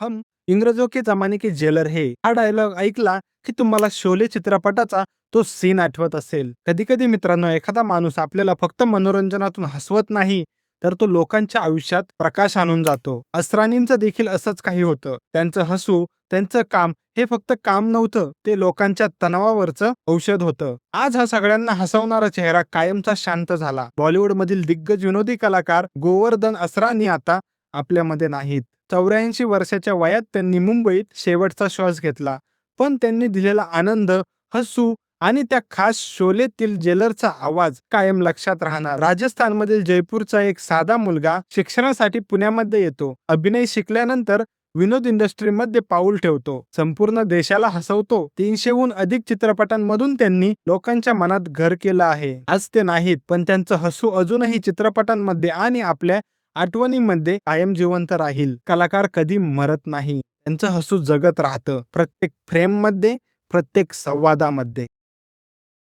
हम इंग्रजों के जमाने के जेलर हे। हा डायलॉग ऐकला की तुम्हाला शोले चित्रपटाचा तो सीन आठवत असेल। कधी कधी मित्रांनो एखादा माणूस आपल्याला फक्त मनोरंजनातून हसवत नाही तर तो लोकांच्या आयुष्यात प्रकाश आणून जातो. असरानींचं देखील असंच काही होतं. त्यांचं हसू त्यांचं काम हे फक्त काम नव्हतं ते लोकांच्या तणावावरचं औषध होतं. आज हा सगळ्यांना हसवणारा चेहरा कायमचा शांत झाला. बॉलिवूड मधील दिग्गज विनोदी कलाकार गोवर्धन असरानी आता आपल्यामध्ये नाहीत. चौऱ्याऐंशी वर्षाच्या वयात त्यांनी मुंबईत शेवटचा श्वास घेतला. पण त्यांनी दिलेला आनंद हसू आणि त्या खास शोलेतील जेलरचा आवाज कायम लक्षात राहणार. राजस्थानमधील जयपूरचा एक साधा मुलगा शिक्षणासाठी पुण्यामध्ये येतो. अभिनय शिकल्यानंतर विनोद इंडस्ट्रीमध्ये पाऊल ठेवतो. संपूर्ण देशाला हसवतो. तीनशेहून अधिक चित्रपटांमधून त्यांनी लोकांच्या मनात घर केलं आहे. आज ते नाहीत पण त्यांचं हसू अजूनही चित्रपटांमध्ये आणि आपल्या आठवणीमध्ये कायम जिवंत राहील. कलाकार कधी मरत नाही. त्यांचं हसू जगत राहतं. प्रत्येक फ्रेममध्ये प्रत्येक संवादामध्ये.